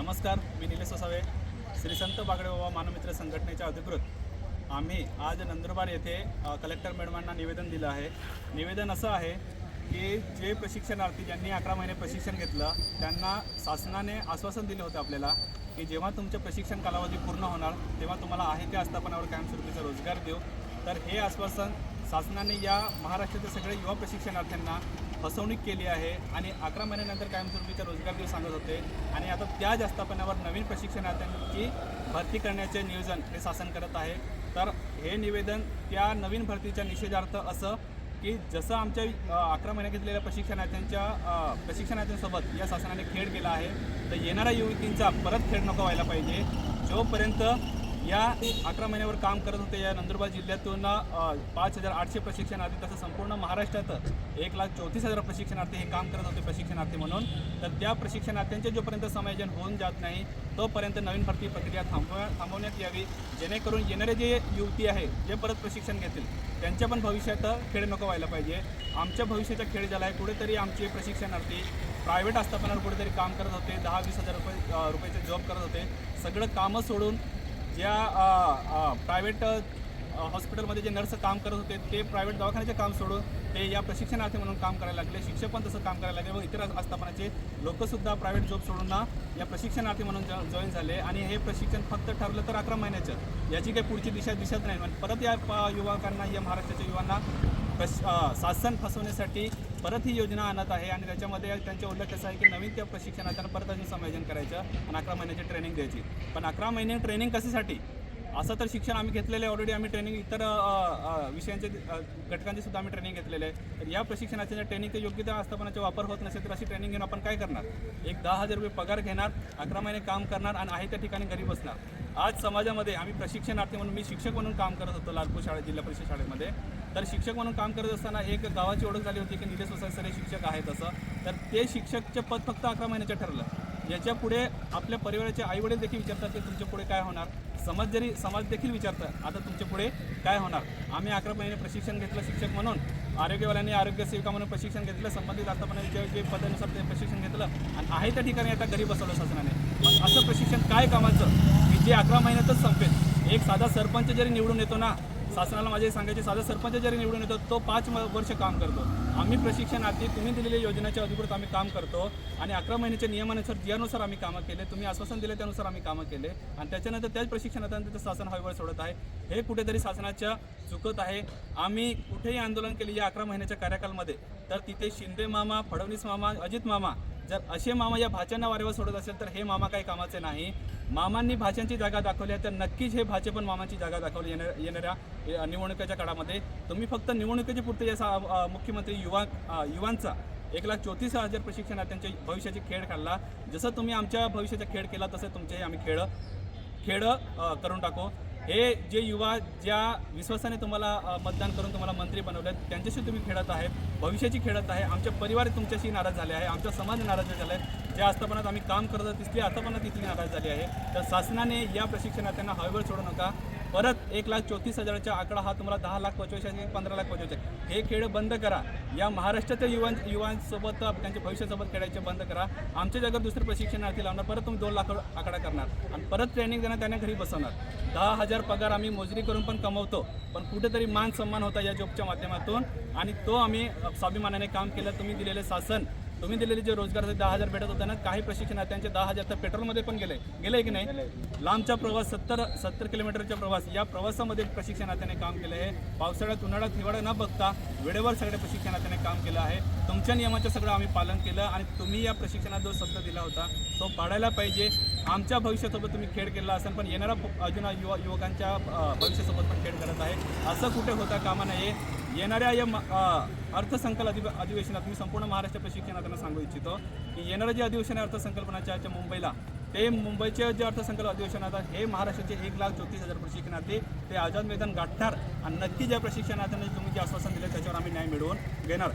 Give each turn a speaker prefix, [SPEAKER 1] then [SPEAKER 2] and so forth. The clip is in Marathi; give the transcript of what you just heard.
[SPEAKER 1] नमस्कार मी निलेश वसावे श्री संत बागडे बाबा मानवमित्र संघटनेच्या अधिकृत. आम्ही आज नंदुरबार येथे कलेक्टर मॅडमांना निवेदन दिलं आहे. निवेदन असं आहे की जे प्रशिक्षणार्थी ज्यांनी अकरा महिने प्रशिक्षण घेतलं त्यांना शासनाने आश्वासन दिलं होतं आपल्याला की जेव्हा तुमचे प्रशिक्षण कालावधी पूर्ण होणार तेव्हा तुम्हाला आहे त्या आस्थापनावर कायमस्वरूपीचा रोजगार देऊ. तर हे आश्वासन शासनाने या महाराष्ट्रातील सगळ्या युवा प्रशिक्षणार्थ्यांना फसवणूक केली आहे आणि अकरा महिन्यानंतर कायमस्वरूपीचा रोजगार देऊ सांगत होते. आणि आता त्या जास्तपणावर नवीन प्रशिक्षणार्थ्यांची भरती करण्याचे नियोजन हे शासन करत आहे. तर हे निवेदन त्या नवीन भरतीच्या निषेधार्थ असं की जसं आमच्या अकरा महिने घेतलेल्या प्रशिक्षणार्थ्यांच्या प्रशिक्षणार्थ्यांसोबत या शासनाने खेळ केला आहे तर येणाऱ्या युवतींचा परत खेळ नको व्हायला पाहिजे. जोपर्यंत या अकरा महिन्यावर काम करत होते. या नंदुरबार जिल्ह्यातून पाच हजार आठशे प्रशिक्षणार्थी तसं संपूर्ण महाराष्ट्रात एक लाख चौतीस हजार प्रशिक्षणार्थी हे काम करत होते प्रशिक्षणार्थी म्हणून. तर त्या प्रशिक्षणार्थ्यांचे जोपर्यंत समायोजन होऊन जात नाही तोपर्यंत नवीन भरती प्रक्रिया थांबवा थांबवण्यात यावी. जेणेकरून येणारे जे युवती आहे जे परत प्रशिक्षण घेतील त्यांच्या पण भविष्यात खेळ नको व्हायला पाहिजे. आमच्या भविष्याचा खेळ झाला आहे कुठेतरी आमचे प्रशिक्षणार्थी प्रायव्हेट आस्थापनावर कुठेतरी काम करत होते. दहा वीस हजार रुपये रुपयाचे जॉब करत होते. सगळं कामं सोडून ज्या प्रायव्हेट हॉस्पिटलमध्ये जे नर्स काम करत होते ते प्रायव्हेट दवाखान्याचे काम सोडून ते या प्रशिक्षणार्थी म्हणून काम करायला लागले शिक्षक पण तसं काम करायला लागले व इतर आस्थापनाचे लोकसुद्धा प्रायव्हेट जॉब सोडून ना या प्रशिक्षणार्थी म्हणून जॉईन झाले आणि हे प्रशिक्षण फक्त ठरलं तर अकरा महिन्याचं. याची काही पुढची दिशा दिसत नाही. पण परत या प- युवकांना या महाराष्ट्राच्या युवांना कश शासन फसवण्यासाठी परत ही योजना आणत आहे आणि त्याच्यामध्ये त्यांचा उल्लेख असा आहे की नवीन त्या प्रशिक्षणार्थ्यांना परत अजून समायोजन करायचं आणि अकरा महिन्याची ट्रेनिंग द्यायची. पण अकरा महिने ट्रेनिंग कशासाठी? असं तर शिक्षण आम्ही घेतलेलं आहे ऑलरेडी आम्ही ट्रेनिंग इतर विषयांचे अ, घटकांची सुद्धा आम्ही ट्रेनिंग घेतलेले आहे. तर या प्रशिक्षणाच्या ट्रेनिंगचे योग्य त्या आस्थापनाचा वापर होत नसेल तर अशी ट्रेनिंग घेऊन आपण काय करणार? एक दहा हजार रुपये पगार घेणार अकरा महिने काम करणार आणि आहे त्या ठिकाणी घरी बसणार. आज समाजामध्ये आम्ही प्रशिक्षणार्थी म्हणून मी शिक्षक म्हणून काम करत होतो लालपूर शाळेत जिल्हा परिषद शाळेमध्ये. तर शिक्षक म्हणून काम करत असताना एक गावाची ओळख झाली होती की निलेश वसाई सर हे शिक्षक आहेत असं. तर ते शिक्षकचे पद फक्त अकरा महिन्याचं ठरलं. याच्यापुढे आपल्या परिवाराचे आईवडील देखील विचारतात की तुमच्यापुढे काय होणार? समाज जरी समाज देखील विचारतं आता तुमच्यापुढे काय होणार? आम्ही अकरा महिने प्रशिक्षण घेतलं शिक्षक म्हणून आरोग्यवाल्यांनी आरोग्य सेविका म्हणून प्रशिक्षण घेतलं संबंधित आतापर्यंत जे जे पदानुसार ते प्रशिक्षण घेतलं आणि आहे त्या ठिकाणी आता घरी बसवलं शासनाने. मग असं प्रशिक्षण काय कामाचं? की जे अकरा महिन्यातच संपेल. एक साधा सरपंच जरी निवडून येतो ना शासनाला माझे सांगायचे साधा सरपंच जरी निवडून येतो तो पाच वर्ष काम करतो. आम्ही प्रशिक्षणार्थी तुम्ही दिलेल्या योजनेच्या अधिकृत आम्ही काम करतो आणि अकरा महिन्याच्या नियमानुसार ज्यानुसार आम्ही कामं केले तुम्ही आश्वासन दिले त्यानुसार आम्ही कामं केले आणि त्याच्यानंतर त्याच प्रशिक्षणानंतर शासन हवेवर सोडत आहे. हे कुठेतरी शासनाच्या चुकत आहे. आम्ही कुठेही आंदोलन केले या अकरा महिन्याच्या कार्यकालमध्ये तर तिथे शिंदे मामा फडणवीस मामा अजित मामा जर असे मामा या भाच्यांना वारेवर सोडत असेल तर हे मामा काही कामाचे नाही. मामांनी भाज्यांची जागा दाखवली आहे तर नक्कीच हे भाचे पण मामांची जागा दाखवली येणार येणाऱ्या निवडणुकीच्या काळामध्ये. तुम्ही फक्त निवडणुकीची पुरते या मुख्यमंत्री युवा युवांचा एक लाख चौतीस हजार प्रशिक्षणार्थ्यांच्या भविष्याचे खेळ खेळला जसं तुम्ही आमच्या भविष्याचा खेळ केला तसं तुमचे आम्ही खेळ खेळ करून टाकू. हे जे युवा ज्या विश्वासाने तुम्हाला मतदान करून तुम्हाला मंत्री बनवले त्यांच्याशी तुम्ही खेळत आहे भविष्याची खेळत आहे. आमच्या परिवार तुमच्याशी नाराज झाले आहे आमचा समाज नाराज झाला आहे. ज्या आस्थापनात आम्ही काम करत आहोत तिथली आस्थापना तिथली नाराज झाली आहे. तर शासनाने या प्रशिक्षणार्थ्यांना हवेवर सोडू नका. परत एक लाख चौतीस हजाराचा आकडा हा तुम्हाला दहा लाख पोचवायचा आहे पंधरा लाख पोचवायचा हे खेळ बंद करा. या महाराष्ट्राच्या युवां युवांसोबत त्यांच्या भविष्यासोबत खेळायचे बंद करा. आमच्या जगात दुसरे प्रशिक्षणार्थी लावणार परत तुम्ही दोन लाख आकडा करणार. आणि परत ट्रेनिंग देणार त्यांना घरी बसवणार. दहा हजार पगार आम्ही मोजरी करून पण कमवतो. पण कुठेतरी मान सन्मान होता या जॉबच्या माध्यमातून. आणि तो आम्ही स्वाभिमानाने काम केलं. तुम्ही दिलेले शासन तुम्ही दिलेले जे रोजगार दहा हजार भेटत होते ना काही प्रशिक्षणार्थ्यांचे दहा हजार तर पेट्रोलमध्ये पण गेले. गेले की नाही? लांबचा प्रवास सत्तर सत्तर किलोमीटरचा प्रवास या प्रवासामध्ये प्रशिक्षणार्थ्याने काम केलं आहे. पावसाळ्यात उन्हाळ्यात हिवाळा न बघता वेळेवर सगळ्या प्रशिक्षणार्थ्याने काम केलं आहे. तुमच्या नियमाचं सगळं आम्ही पालन केलं आणि तुम्ही या प्रशिक्षणात जो शब्द दिला होता तो पाडायला पाहिजे. आमच्या भविष्यासोबत तुम्ही खेळ केला असेल पण येणारा अजून युवा युवकांच्या भविष्यासोबत पण खेळ करत आहे. असं कुठे होता कामा नये. येणाऱ्या या म- अर्थसंकल्प अधि अधिवेशनात मी संपूर्ण महाराष्ट्र प्रशिक्षणार्थ्यांना सांगू इच्छितो की येणारं जे अधिवेशन आहे अर्थसंकल्पनाच्या याच्या मुंबईला ते मुंबईचे जे अर्थसंकल्प अधिवेशन आता हे महाराष्ट्राचे एक लाख चौतीस हजार प्रशिक्षणार्थी ते आझाद मैदान गाठणार आणि नक्की ज्या प्रशिक्षणार्थ्यांनी तुम्ही जे आश्वासन दिले त्याच्यावर आम्ही न्याय मिळवून घेणार.